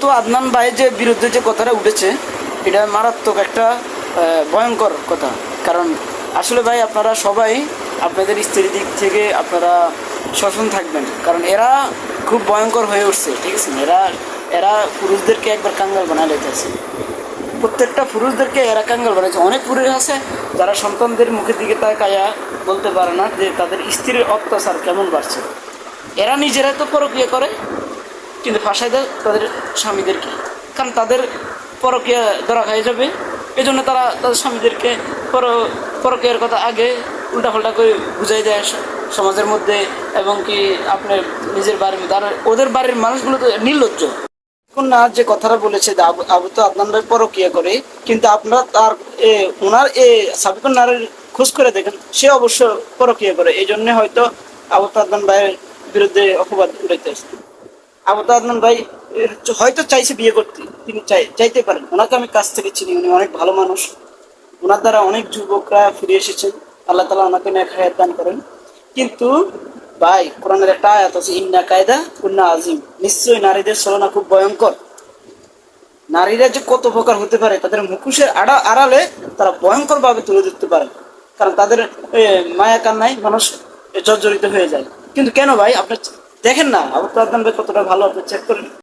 তো আদনান ভাইয়ের যে বিরুদ্ধে যে কথাটা উঠেছে, এটা মারাত্মক একটা ভয়ঙ্কর কথা। কারণ আসলে ভাই আপনারা সবাই আপনাদের স্ত্রীর দিক থেকে আপনারা সচেতন থাকবেন। কারণ এরা খুব ভয়ঙ্কর হয়ে উঠছে, ঠিক আছে? এরা এরা পুরুষদেরকে একবার কাঙ্গাল বানায় লেগেছে প্রত্যেকটা পুরুষদেরকে এরা কাঙ্গাল বানাইছে অনেক পুরুষ আছে যারা সন্তানদের মুখের দিকে তাকায়া বলতে পারে না যে তাদের স্ত্রীর অত্যাচার কেমন বাড়ছে। এরা নিজেরা তো পরক্রিয়া করে কিন্তু ফাঁসাই দেয় তাদের স্বামীদেরকে। কারণ তাদের পরকীয়া ধরা খাই যাবে। এই জন্য তারা তাদের স্বামীদেরকে পর পরকীয়ার কথা আগে উল্টাপাল্টা করে বুঝাই দেয় সমাজের মধ্যে এবং কি আপনার নিজের বাড়ির মধ্যে। আর ওদের বাড়ির মানুষগুলো তো নির্লজ্জ। না যে কথাটা বলেছে আবু তো আদনান ভাই পরকীয়া করে কিন্তু আপনারা তার এ, ওনার এ সাবিকুন নারের খোঁজ করে দেখেন সে অবশ্য পরকীয়া করে। এই জন্য হয়তো আবু তো আদনান ভাইয়ের বিরুদ্ধে অপবাদ উড়াইতেছে আবু আদনান ভাই হয়তো চাইছে বিয়ে করতে, তিনি চাই, চাইতে পারেন। ওনাকে আমি কাছ থেকে চিনি, উনি অনেক ভালো মানুষ। ওনার দ্বারা অনেক যুবকরা ফিরে এসেছেন। আল্লাহ তালা ওনাকে নেক হায়াত দান করেন। কিন্তু, ভাই, কোরআনের একটা আয়াত আছে, ইন্না কায়দা উন্না আজিম নিশ্চয়ই নারীদের ছলনা খুব ভয়ঙ্কর। নারীরা যে কত প্রকার হতে পারে, তাদের মুখোশের আড়া, আড়ালে তারা ভয়ঙ্কর ভাবে তুলে ধরতে পারে। কারণ তাদের মায়া কান্নায় মানুষ জর্জরিত হয়ে যায়। কিন্তু কেন ভাই? আপনি দেখেন না আবু ভাই কতটা ভালো আপনি চেক করেন।